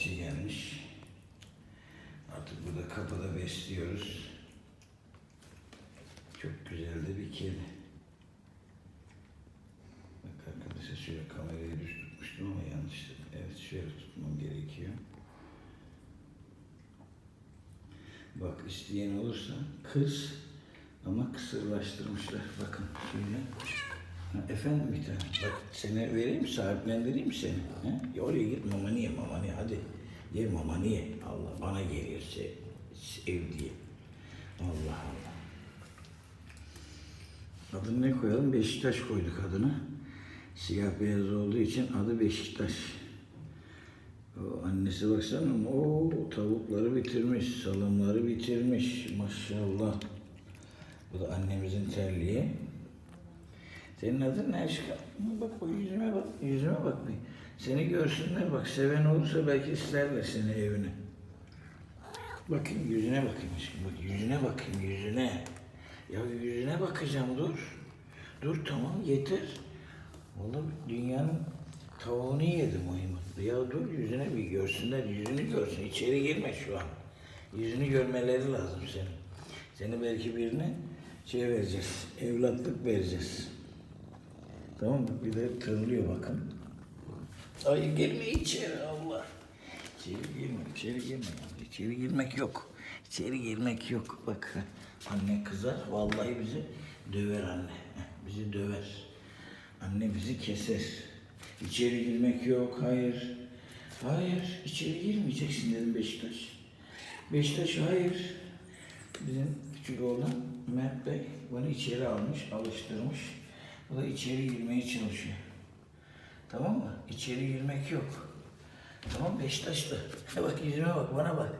Nöbetçi gelmiş. Artık burada kapıda besliyoruz. Çok güzel de bir kedi. Bak arkadaşlar şöyle kamerayı düz tutmuştum ama yanlış. Evet şöyle tutmam gerekiyor. Bak isteyen olursa kız ama kısırlaştırmışlar. Bakın şöyle. Ha, efendim bir tane. Bak seni vereyim sahiplendireyim seni. Ha? Ya oraya git mama niye mama Ye mama niye. Allah bana geliyor sev, sev diye. Allah Allah. Adını ne koyalım? Beşiktaş koyduk adını. Siyah beyaz olduğu için adı Beşiktaş. O annesi baksana o tavukları bitirmiş, salamları bitirmiş maşallah. Bu da annemizin terliği. Senin adın ne aşkım? Bak bak yüzüme bak, yüzüme bak bir. Seni görsünler bak, seven olursa belki isterler seni evine. Bakayım yüzüne bakayım aşkım, bak yüzüne bakayım yüzüne. Ya yüzüne bakacağım dur. Dur tamam yeter. Vallahi dünyanın tavuğunu yedim o. Ya dur yüzüne bir görsünler, yüzünü görsün. İçeri girme şu an. Yüzünü görmeleri lazım senin. Seni belki birine şey vereceğiz, evlatlık vereceğiz. Tamam mı? Bir de tırlıyor bakın. Ay girme içeri Allah. İçeri girme, içeri girme. İçeri girmek yok. İçeri girmek yok. Bak anne kızar, vallahi bizi döver anne. Bizi döver. Anne bizi keser. İçeri girmek yok, hayır. Hayır, içeri girmeyeceksin dedim Beşiktaş. Beşiktaş hayır. Bizim küçük oğlan Mert Bey bunu içeri almış, alıştırmış. Bu da içeri girmeye çalışıyor. Tamam mı? İçeri girmek yok. Tamam Beşiktaşlı. Bak yüzüme bak, bana bak.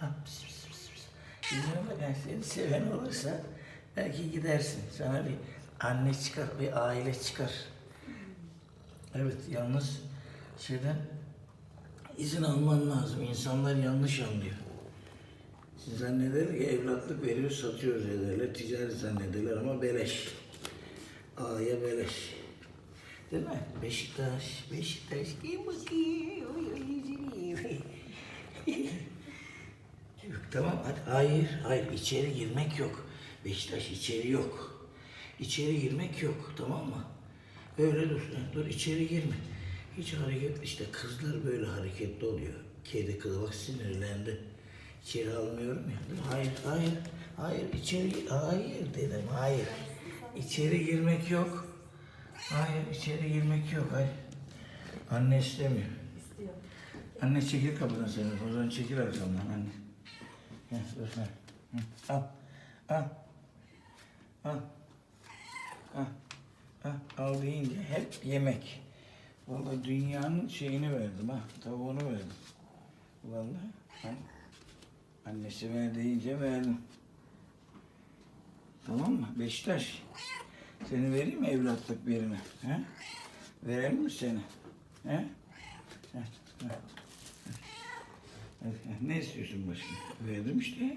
Ha, pis, pis, pis, pis. Yüzüme bak, yani seni seven olursa belki gidersin. Sana bir anne çıkar, bir aile çıkar. Evet, yalnız şeyden izin alman lazım. İnsanlar yanlış anlıyor. Siz zanneder ki evlatlık veriyor, satıyoruz ederler, ticaret zannederler ama beleş. A'ya beleş. Değil mi? Beşiktaş, Beşiktaş, gel bakayım. Oy, oy, yüzünü. yok, tamam, hadi. Hayır, hayır, içeri girmek yok. Beşiktaş, içeri yok. İçeri girmek yok, tamam mı? Öyle dur, dur içeri girme. Hiç hareket, işte kızlar böyle hareketli oluyor. Kedi kızı bak sinirlendi. İçeri almıyorum ya. Hayır, hayır, hayır, içeri, hayır dedim, hayır. İçeri girmek yok. Hayır, içeri girmek yok, hayır. Anne istemiyor. İstiyor. Anne çekil kapıdan sen. O zaman çekil arkamdan anne. Gel, dur. Hı, Al, al, al, al, al, al deyince hep yemek. Vallahi dünyanın şeyini verdim ha, tavuğunu verdim. Vallahi annesi ver deyince verdim. Tamam mı? Beşiktaş. Seni vereyim mi evlatlık birine? He? Verelim mi seni? He? Ne istiyorsun başka? Verdim işte.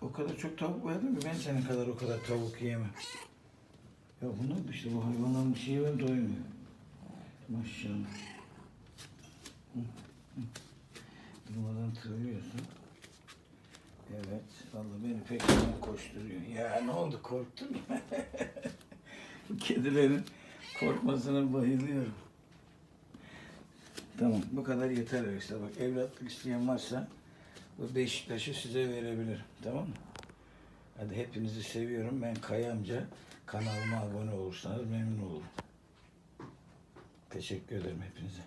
O kadar çok tavuk verdim ki ben senin kadar o kadar tavuk yiyemem. Ya bunlar işte bu hayvanların bir şeyi var doymuyor. Maşallah. Hı, hı. Durmadan. Evet. Vallahi beni çok koşturuyor. Ya ne oldu korktun mu? Kedilerin korkmasına bayılıyorum. Tamam bu kadar yeter arkadaşlar. Bak evlatlık isteyen varsa bu Beşiktaş'ı size verebilirim. Tamam mı? Hadi hepinizi seviyorum. Ben Kaya amca. Kanalıma abone olursanız memnun olurum. Teşekkür ederim hepinize.